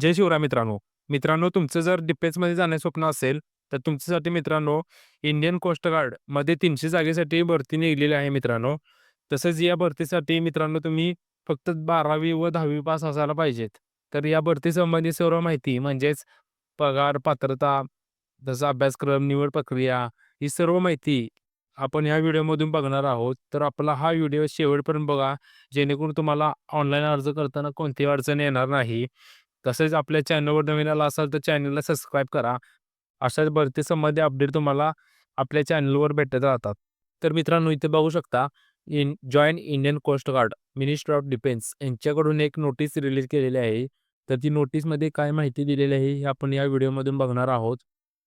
जय शिवराय मित्रांनो. मित्रांनो तुमचं जर डिफेन्समध्ये जाण्याचं स्वप्न असेल, तर तुमच्यासाठी मित्रांनो इंडियन कोस्ट गार्डमध्ये तीनशे जागेसाठी भरती निघलेली आहे मित्रांनो. तसंच या भरतीसाठी मित्रांनो तुम्ही फक्त 12वी व 10वी पास असायला पाहिजेत. तर या भरतीसंबंधी सर्व माहिती म्हणजेच पगार, पात्रता, जसं अभ्यासक्रम, निवड प्रक्रिया ही सर्व माहिती आपण या व्हिडिओमधून बघणार आहोत. तर आपला हा व्हिडिओ शेवटपर्यंत बघा, जेणेकरून तुम्हाला ऑनलाईन अर्ज करताना कोणतीही अडचण येणार नाही. तसेच आपल्या चॅनलवर नवीन आला असाल तर चॅनलला सबस्क्राईब करा. अशाच भरती संबंधी अपडेट तुम्हाला आपल्या चॅनलवर भेटत राहतात. तर मित्रांनो इथे बघू शकता in joint Indian coast guard, ministry of defence यांच्याकडून एक नोटीस रिलीज केलेली आहे. तर ती नोटीसमध्ये काय माहिती दिलेली आहे हे आपण या व्हिडिओमधून बघणार आहोत.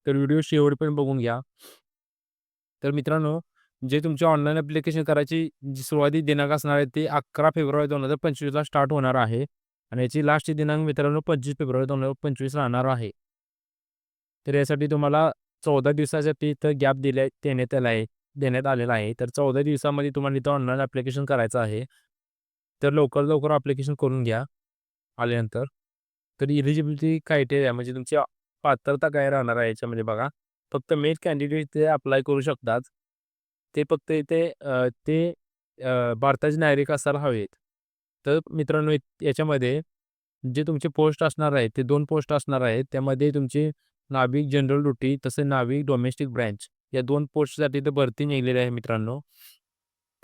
तर व्हिडिओ शेवटपर्यंत बघून घ्या. तर मित्रांनो जे तुमचे ऑनलाईन ॲप्लिकेशन करायची जी सुरुवाती दिनांक असणार आहे ते 11 फेब्रुवारी दोन हजार पंचवीसला स्टार्ट होणार आहे आणि याची लास्ट दिनांक मित्रांनो 25 फेब्रुवारी 2025 राहणार आहे. तर यासाठी तुम्हाला 14 दिवसासाठी इथं गॅप दिले देण्यात आला आहे देण्यात आलेला आहे. तर 14 दिवसामध्ये तुम्हाला इथं ऑनलाईन ॲप्लिकेशन करायचं आहे. तर लवकर लवकर ॲप्लिकेशन करून घ्या आल्यानंतर. तर इलिजिबिलिटी क्रायटेरिया म्हणजे तुमची पात्रता काय राहणार आहे याच्यामध्ये बघा. फक्त मेल कॅन्डिडेट इथे अप्लाय करू शकतात. ते फक्त इथे ते भारताचे नागरिक असायला हवेत. तर मित्रांनो इत- याच्यामध्ये जे तुमचे पोस्ट असणार आहेत ते दोन पोस्ट असणार आहेत. त्यामध्ये तुमची नाविक जनरल ड्युटी तसेच नाविक डोमेस्टिक ब्रँच या दोन पोस्टसाठी इथे भरती निघलेली आहे मित्रांनो.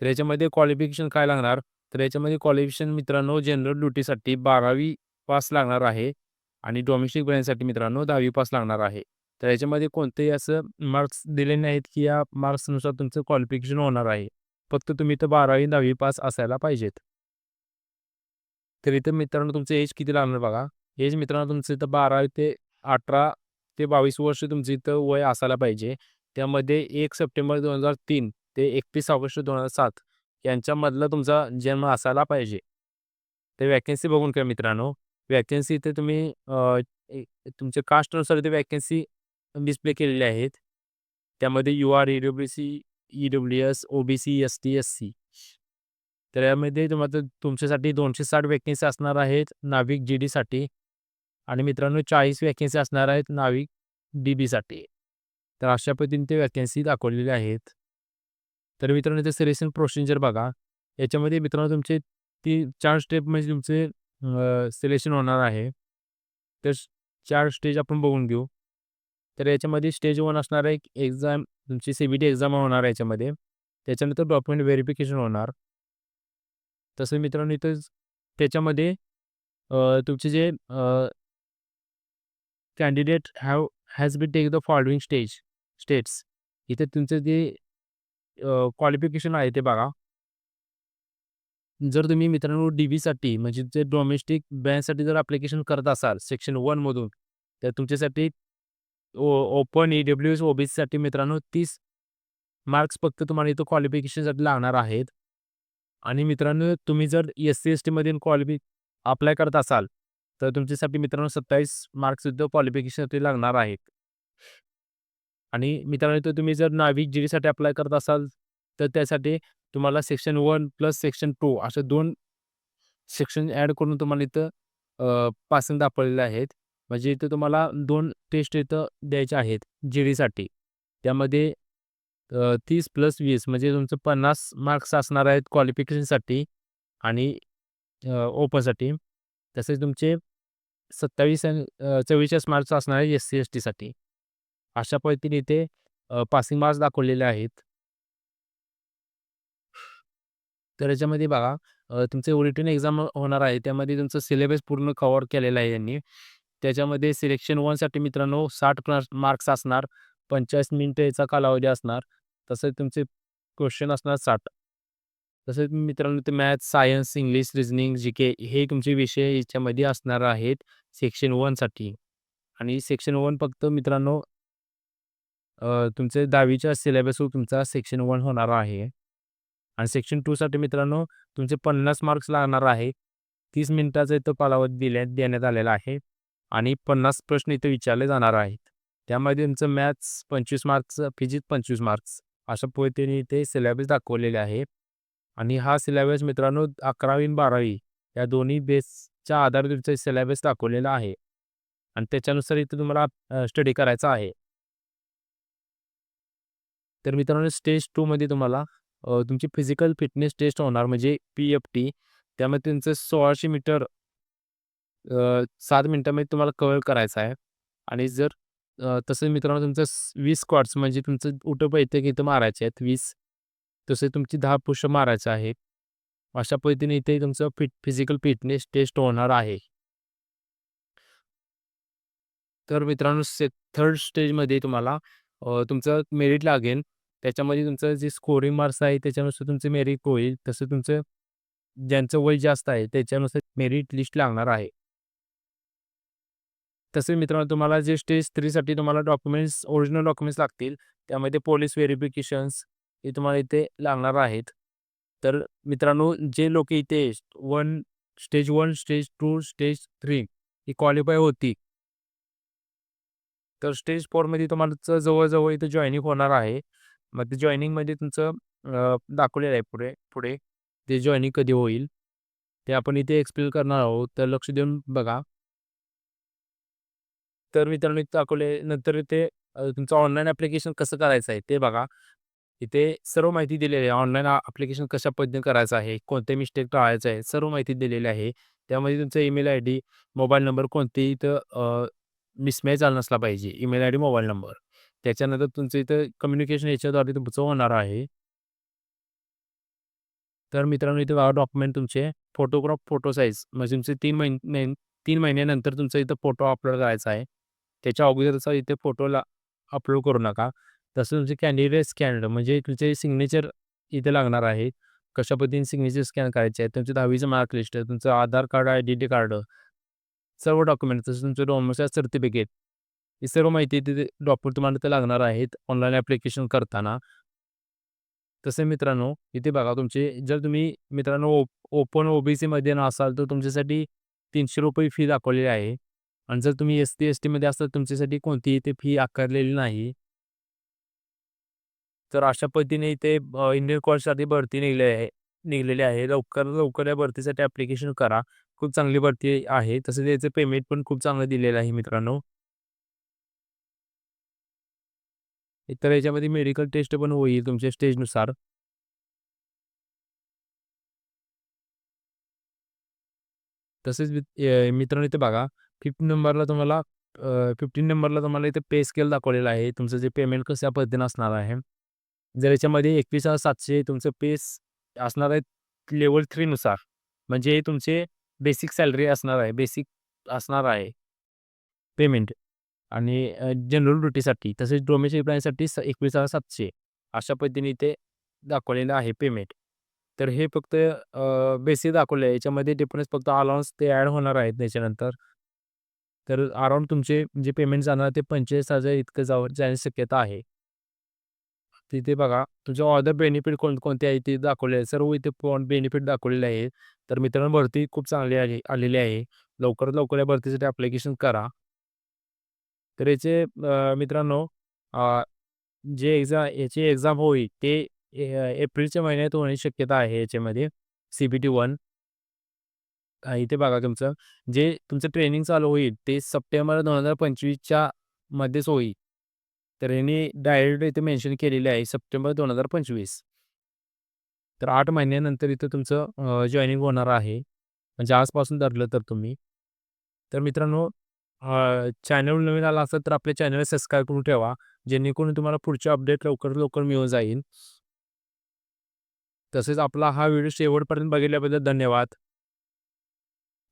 तर याच्यामध्ये क्वालिफिकेशन काय लागणार? तर याच्यामध्ये क्वालिफिकेशन मित्रांनो जनरल ड्युटीसाठी 12वी पास लागणार आहे आणि डोमेस्टिक ब्रँचसाठी मित्रांनो 10वी पास लागणार आहे. तर याच्यामध्ये कोणतेही असं मार्क्स दिले नाहीत, की या मार्क्सनुसार तुमचं क्वालिफिकेशन होणार आहे. फक्त तुम्ही इथं 12वी 10वी पास असायला पाहिजेत. तर इथं मित्रांनो तुमचं एज किती लागणार बघा. एज मित्रांनो तुमचं इथं 12 ते 18 ते 22 वर्ष तुमचं इथं वय असायला पाहिजे. त्यामध्ये एक सप्टेंबर 2003 ते 31 ऑगस्ट 2007 यांच्यामधला तुमचा जन्म असायला पाहिजे. ते वॅकन्सी बघून घ्या मित्रांनो. वॅकन्सी इथे तुम्ही तुमच्या कास्टनुसार इथे वॅकन्सी डिस्प्ले केलेल्या आहेत. त्यामध्ये UR, EWC, EWS, OBC, ST, SC. तर यामध्ये तुम्हाला तुमच्यासाठी 260 वॅकन्सी असणार आहेत नाविक जी-डीसाठी आणि मित्रांनो 40 वॅकन्सी असणार आहेत नाविक डी-बीसाठी. तर अशा पद्धतीने ते वॅकन्सी दाखवलेल्या आहेत. तर मित्रांनो ते सिलेक्शन प्रोसिजर बघा. याच्यामध्ये मित्रांनो तुमचे ती चार स्टेप म्हणजे तुमचे सिलेक्शन होणार आहे. तर चार स्टेज आपण बघून घेऊ. तर याच्यामध्ये स्टेज वन असणार आहे एक्झाम तुमची सी-बी-टी एक्झाम होणार आहे याच्यामध्ये. त्याच्यानंतर डॉक्युमेंट व्हेरिफिकेशन होणार. तसं मित्रांनो इथं त्याच्यामध्ये तुमचे जे candidate have has been take the following stage status. इथे तुमचं जे क्वालिफिकेशन आहे ते बघा. जर तुम्ही मित्रांनो डी-बीसाठी म्हणजे जे डोमेस्टिक बँकसाठी जर ॲप्लिकेशन करत असाल सेक्शन 1 मधून, तर तुमच्यासाठी ओ ओपन ई-डब्ल्यू-एस, ओ-बी-सीसाठी मित्रांनो तीस मार्क्स फक्त तुम्हाला इथं क्वालिफिकेशनसाठी लागणार आहेत. आणि मित्रांनो तुम्ही जर एस-सी, एस-टीमधून क्वालिफि अप्लाय करत असाल, तर तुमच्यासाठी मित्रांनो सत्तावीस मार्क्ससुद्धा क्वालिफिकेशनसाठी लागणार आहेत. आणि मित्रांनो तर तुम्ही जर नाविक जी-डीसाठी अप्लाय करत असाल, तर त्यासाठी तुम्हाला section one plus section two असे दोन सेक्शन ॲड करून तुम्हाला इथं पासिंग दाखवलेले आहेत. म्हणजे इथं तुम्हाला दोन टेस्ट इथं द्यायच्या आहेत जी-डीसाठी. त्यामध्ये तीस प्लस वीस म्हणजे तुमचं 50 मार्क्स असणार आहेत क्वालिफिकेशनसाठी आणि ओपनसाठी. तसेच तुमचे 27 आणि अ, 44 मार्क्स असणार आहेत एस-सी, एस-टीसाठी. अशा पद्धतीने इथे पासिंग मार्क्स दाखवलेले आहेत. तर याच्यामध्ये बघा तुमचे रिटन एक्झाम होणार आहे. त्यामध्ये तुमचं सिलेबस पूर्ण कव्हर केलेला आहे यांनी. त्याच्यामध्ये सिलेक्शन वनसाठी मित्रांनो साठ क्लास मार्क्स असणार. 45 मिनिटं याचा कालावधी असणार. तसेच तुमचे क्वेश्चन असणार साठ तसेच मित्रांनो ते math science, English, reasoning GK हे तुमचे विषय याच्यामध्ये असणार आहेत सेक्शन वनसाठी आणि सेक्शन वन फक्त मित्रांनो तुमचे 10वीच्या सिलेबसवर तुमचा सेक्शन वन होणार आहे. आणि सेक्शन टूसाठी मित्रांनो तुमचे 50 मार्क्स लागणार आहे. तीस मिनिटाचा इथं कालावधी दिल्या देण्यात आलेला आहे आणि 50 प्रश्न इथे विचारले जाणार आहेत. त्यामध्ये तुमचं मॅथ्स पंचवीस मार्क्स फिजिक्स 25 मार्क्स अशा पद्धतीने इथे सिलेबस दाखवलेले आहे. आणि हा सिलेबस मित्रांनो 11वी आणि 12वी या दोन्ही बेसच्या आधारे तुमचा सिलेबस दाखवलेला आहे. आणि त्याच्यानुसार इथे तुम्हाला स्टडी करायचा आहे तर मित्रांनो स्टेज टूमध्ये तुम्हाला तुमची फिजिकल फिटनेस टेस्ट होणार म्हणजे पी एफ टी त्यामध्ये तुमचं सोळाशे मीटर सात मिनिटामध्ये तुम्हाला कव्हर करायचं आहे आणि जर तसं मित्रांनो तुमचं वीस स्क्वॉट्स म्हणजे तुमचं उठं बैठक इथं मारायचे आहेत वीस. तसे तुमची दहा पुश मारायचं आहे. अशा पद्धतीने इथे तुमचं फिट फिजिकल फिटनेस टेस्ट होणार आहे. तर मित्रांनो से थर्ड स्टेजमध्ये तुम्हाला तुमचं मेरिट लागेल. त्याच्यामध्ये तुमचं जे स्कोरिंग मार्क्स आहे त्याच्यानुसार तुमचं मेरिट होईल. तसं तुमचं ज्यांचं वय जास्त आहे त्याच्यानुसार मेरिट लिस्ट लागणार आहे. तसेच मित्रांनो तुम्हाला जे स्टेज थ्रीसाठी तुम्हाला डॉक्युमेंट्स ओरिजिनल डॉक्युमेंट्स लागतील त्यामध्ये पोलीस व्हेरिफिकेशन्स हे तुम्हाला इथे लागणार आहेत. तर मित्रांनो जे लोक इथे one stage one stage two stage three ही क्वालिफाय होती. तर स्टेज फोरमध्ये तुम्हाला जवळजवळ इथं जॉईनिंग होणार आहे. मग ते जॉईनिंगमध्ये तुमचं दाखवलेलं आहे पुढे पुढे. ते जॉईनिंग कधी होईल ते आपण इथे एक्सप्लेन करणार आहोत. तर लक्ष देऊन बघा. तर मित्रांनो इथं दाखवले नंतर इथे तुमचं ऑनलाईन ॲप्लिकेशन कसं करायचं आहे ते बघा. इथे सर्व माहिती दिलेली आहे. ऑनलाईन ॲप्लिकेशन कशा पद्धतीने करायचं आहे कोणते मिस्टेक टाळायचं आहे सर्व माहिती दिलेली आहे. त्यामध्ये तुमचा email I D mobile number कोणतेही इथं मिसमॅच आला नसला पाहिजे. Email I D mobile number त्याच्यानंतर तुमचं इथं कम्युनिकेशन याच्याद्वारे तुमचं होणार आहे. तर मित्रांनो इथे बघा डॉक्युमेंट तुमचे फोटोग्राफ फोटो साईज म्हणजे तुमचे तीन महिने तीन महिन्यानंतर तुमचा इथं फोटो अपलोड करायचा आहे. त्याच्या अगोदरचा इथे फोटोला अपलोड करू नका. तसं तुमचे कॅन्डिडेट स्कॅन म्हणजे तुमचे सिग्नेचर इथे लागणार आहे कशा पद्धतीने सिग्नेचर स्कॅन करायचे आहे तुमचे दहावीचं मार्कलिस्ट तुमचं आधार कार्ड आयडेंटी कार्ड सर्व डॉक्युमेंट तसं तुमचं डॉमिसाईल सर्टिफिकेट ही सर्व माहिती तिथे डॉक्युमेंट तुम्हाला ते लागणार आहेत ऑनलाईन ॲप्लिकेशन करताना. तसे मित्रांनो इथे बघा तुमचे जर तुम्ही मित्रांनो ओप ओपन ओबीसीमध्ये नसाल तर तुमच्यासाठी तीनशे रुपये फी दाखवलेली आहे. आणि जर तुम्ही एस टी एस टीमध्ये असतात तुमच्यासाठी कोणतीही इथे फी आकारलेली नाही. तर अशा पद्धतीने इथे इंडियन कोर्ससाठी भरती निघले आहे निघलेली आहे. लवकर लवकर या भरतीसाठी ॲप्लिकेशन करा. खूप चांगली भरती आहे. तसेच याचं पेमेंट पण खूप चांगलं दिलेलं आहे मित्रांनो. तर याच्यामध्ये मेडिकल टेस्ट पण होईल तुमच्या स्टेजनुसार तसेच मित्रांनो इथे बघा. फिफ्टीन नंबरला तुम्हाला फिफ्टीन नंबरला तुम्हाला इथे पे स्केल दाखवलेला आहे. तुमचं जे पेमेंट कशा पद्धतीनं असणार आहे. जर याच्यामध्ये एकवीस हजार सातशे तुमचं पेस असणार आहे लेवल थ्रीनुसार म्हणजे तुमचे बेसिक सॅलरी असणार आहे बेसिक असणार आहे पेमेंट. आणि जनरल ड्युटीसाठी तसेच डोमेस्टिक प्लॅनसाठी स एकवीस हजार सातशे अशा पद्धतीने इथे दाखवलेलं आहे पेमेंट. तर हे फक्त बेसिक दाखवलं आहे याच्यामध्ये डिफरन्स फक्त अलाउन्स ते ॲड होणार आहेत त्याच्यानंतर. तर अराउंड तुमचे जे पेमेंट जाणार ते पंचेचाळीस हजार इतकं जावं जाण्याची शक्यता आहे. तिथे बघा तुमचे ऑदर बेनिफिट कोण कोणते आहे ते दाखवले आहे सर्व इथे बेनिफिट दाखवलेले आहे तर मित्रांनो भरती खूप चांगली आली आलेली आहे. लवकरात लवकर या भरतीसाठी ॲप्लिकेशन करा. तर याचे मित्रांनो जे एक्झाम याची एक्झाम होईल ते ए एप्रिलच्या महिन्यात होण्याची शक्यता आहे याच्यामध्ये. सी बी टी वन इथे बघा तुमचं जे तुमचं ट्रेनिंग चालू होईल ते सप्टेंबर दोन हजार पंचवीसच्या मध्येच होईल. तर यांनी डायरेक्ट इथे मेन्शन केलेले आहे सप्टेंबर दोन हजार पंचवीस. तर आठ महिन्यानंतर इथं तुमचं जॉईनिंग होणार आहे. म्हणजे आजपासून धरलं तर तुम्ही. तर मित्रांनो चॅनल नवीन आला असेल तर आपल्या चॅनल सबस्क्राईब करून ठेवा. जेणेकरून तुम्हाला पुढचे अपडेट लवकर लवकर मिळून जाईल. तसेच आपला हा व्हिडिओ शेवटपर्यंत बघितल्याबद्दल धन्यवाद.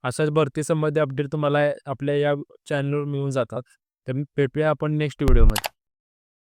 अशाच भरती संबंधी अपडेट तुम्हाला आपल्या या चॅनलवर मिळून जातात. तर भेटूया आपण नेक्स्ट व्हिडिओमध्ये